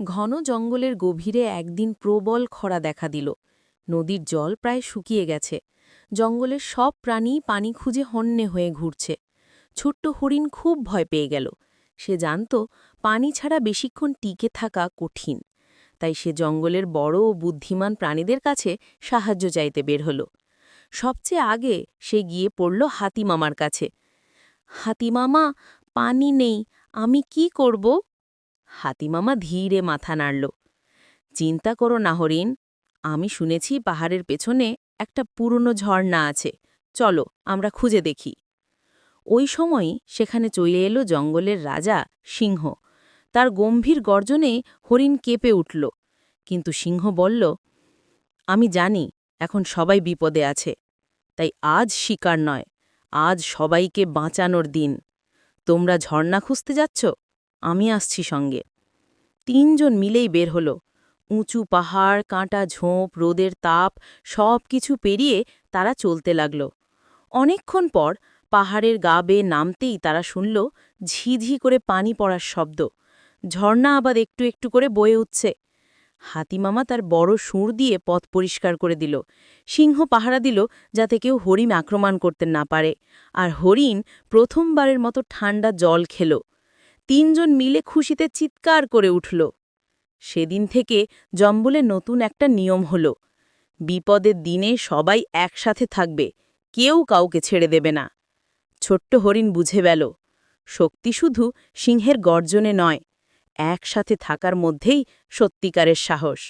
ঘন জঙ্গলের গভীরে একদিন প্রবল খরা দেখা দিল। নদীর জল প্রায় শুকিয়ে গেছে। জঙ্গলের সব প্রাণী পানি খুঁজে হন্যে হয়ে ঘুরছে। ছোট্ট হরিণ খুব ভয় পেয়ে গেল। সে জানত পানি ছাড়া বেশিক্ষণ টিকে থাকা কঠিন। তাই সে জঙ্গলের বড় ও বুদ্ধিমান প্রাণীদের কাছে সাহায্য চাইতে বের হল। সবচেয়ে আগে সে গিয়ে পড়ল হাতিমামার কাছে। হাতিমামা, পানি নেই, আমি কি করব? হাতিমামা ধীরে মাথা নাড়ল। চিন্তা করো না হরিণ, আমি শুনেছি পাহাড়ের পেছনে একটা পুরনো ঝর্ণা আছে। চলো, আমরা খুঁজে দেখি। ওই সময়ই সেখানে চলে এলো জঙ্গলের রাজা সিংহ। তার গম্ভীর গর্জনে হরিণ কেঁপে উঠল। কিন্তু সিংহ বলল, আমি জানি, এখন সবাই বিপদে আছে। তাই আজ শিকার নয়, আজ সবাইকে বাঁচানোর দিন। তোমরা ঝর্ণা খুঁজতে যাচ্ছ? আমি আসছি সঙ্গে। তিনজন মিলেই বের হল। উঁচু পাহাড়, কাঁটা ঝোঁপ, রোদের তাপ, সব কিছু পেরিয়ে তারা চলতে লাগল। অনেকক্ষণ পর পাহাড়ের গা বেয়ে নামতেই তারা শুনল ঝিঝি করে পানি পড়ার শব্দ। ঝর্ণা আবার একটু একটু করে বয়ে উঠছে। হাতিমামা তার বড় সুর দিয়ে পথ পরিষ্কার করে দিল। সিংহ পাহারা দিল যাতে কেউ হরিণ আক্রমণ করতে না পারে। আর হরিণ প্রথমবারের মতো ঠান্ডা জল খেল। তিনজন মিলে খুশিতে চিৎকার করে উঠল। সেদিন থেকে জম্বলে নতুন একটা নিয়ম হল বিপদের দিনে সবাই একসাথে থাকবে, কেউ কাউকে ছেড়ে দেবে না। ছোট্ট হরিণ বুঝে গেল, শক্তি শুধু সিংহের গর্জনে নয়, একসাথে থাকার মধ্যেই সত্যিকারের সাহস।